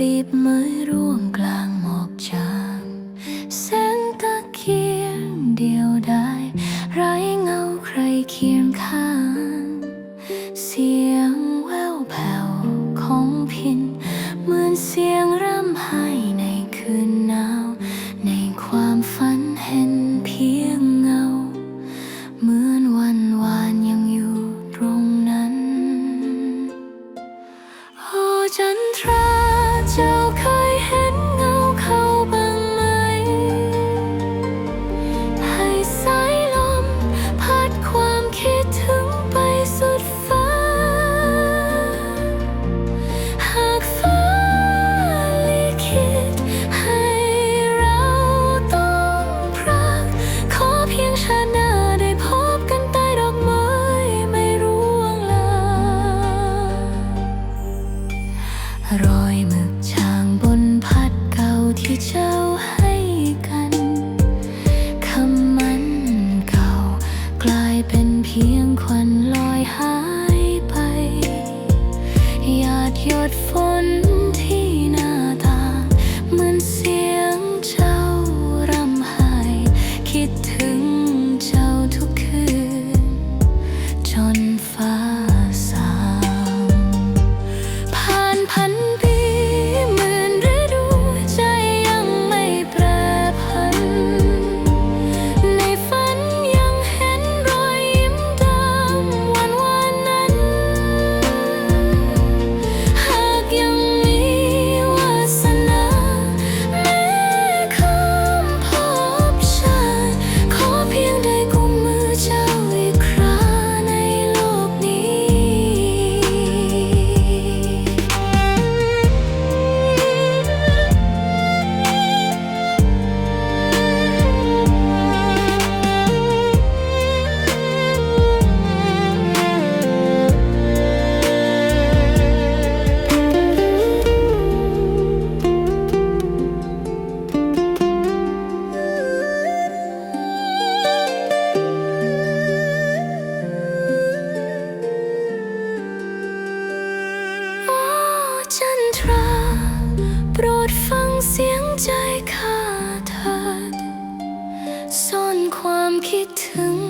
ลีบไม้ร่วงกลางหมอกจางแสงตะเคียงเดียวดายไรเงาใครเคียงข้าาดหยดฝนที่ เสียงใจข้าเธอซ่อนความคิดถึง